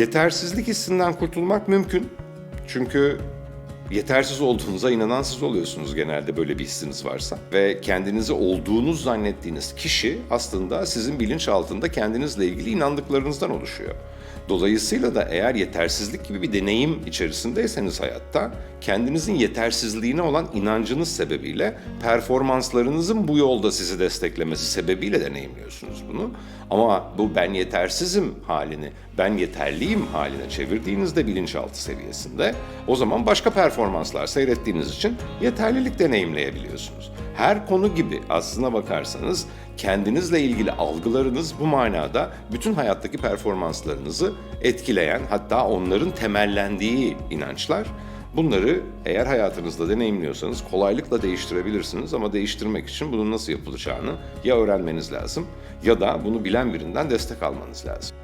Yetersizlik hissinden kurtulmak mümkün. Çünkü yetersiz olduğunuza inanan siz oluyorsunuz genelde böyle bir hissiniz varsa. Ve kendinizi olduğunuz zannettiğiniz kişi aslında sizin bilinçaltında kendinizle ilgili inandıklarınızdan oluşuyor. Dolayısıyla da eğer yetersizlik gibi bir deneyim içerisindeyseniz hayatta kendinizin yetersizliğine olan inancınız sebebiyle performanslarınızın bu yolda sizi desteklemesi sebebiyle deneyimliyorsunuz bunu. Ama bu ben yetersizim halini ben yeterliyim haline çevirdiğinizde bilinçaltı seviyesinde o zaman başka performanslar seyrettiğiniz için yeterlilik deneyimleyebiliyorsunuz. Her konu gibi aslına bakarsanız kendinizle ilgili algılarınız bu manada bütün hayattaki performanslarınızı etkileyen hatta onların temellendiği inançlar. Bunları eğer hayatınızda deneyimliyorsanız kolaylıkla değiştirebilirsiniz ama değiştirmek için bunun nasıl yapılacağını ya öğrenmeniz lazım ya da bunu bilen birinden destek almanız lazım.